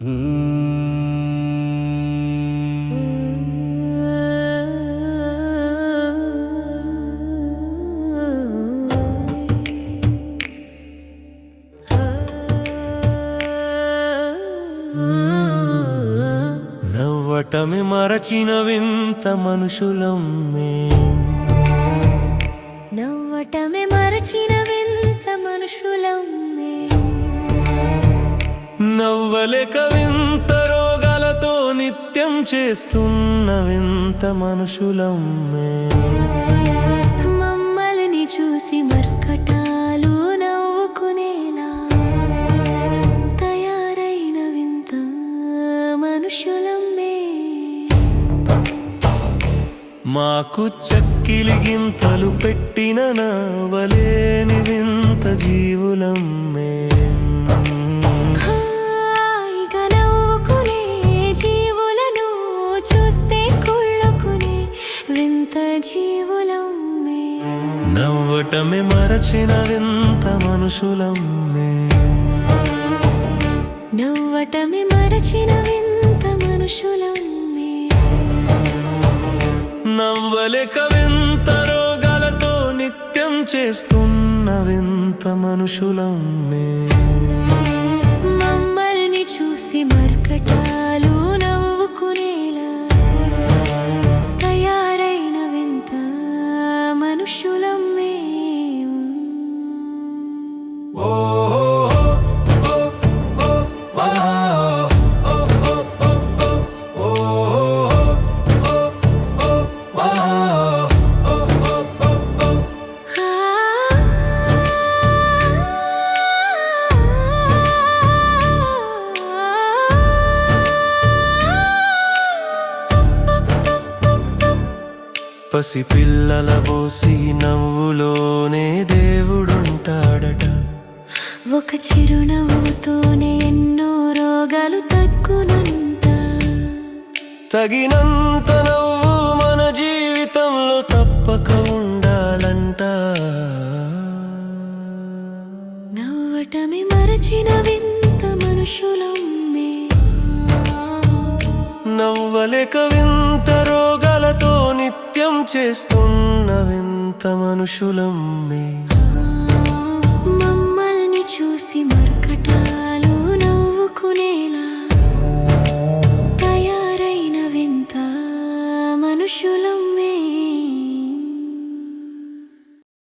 నవ్వటమే మరచిన వింత మనుషులం నవ్వటమే నవ్వలేక వింత రోగాలతో నిత్యం చేస్తున్న వింత మనుషులం మమ్మల్ని చూసి మర్కటాలు నవ్వుకునేలా తయారైన వింత మనుషులం మాకు చక్కిలి గింతలు పెట్టిన నవలేని వింత జీవులం వింత జీవులం నవ్వటమే మరచిన వింత మనుషులం నవ్వటమే మరచిన వింత మనుషులం నవ్వలేక వింత రోగాలతో నిత్యం చేస్తున్న వింత మనుషులం మమ్మల్ని చూసి మర్కటాలు పసి పిల్లల బోసి నవ్వులోనే దేవుడుంటాడట. ఒక చిరునవ్వుతోనే ఎన్నో రోగాలు తగ్గునంట. తగినంత నవ్వు మన జీవితంలో తప్పక ఉండాలంట. నవ్వటమే మరచిన వింత మనుషులం నవ్వలేక వింత చేస్తున్న చేస్తున్నవింత మనుషులం మమ్మల్ని చూసి మర్కటాలు నవ్వుకునేలా తయారైన వింత మనుషుల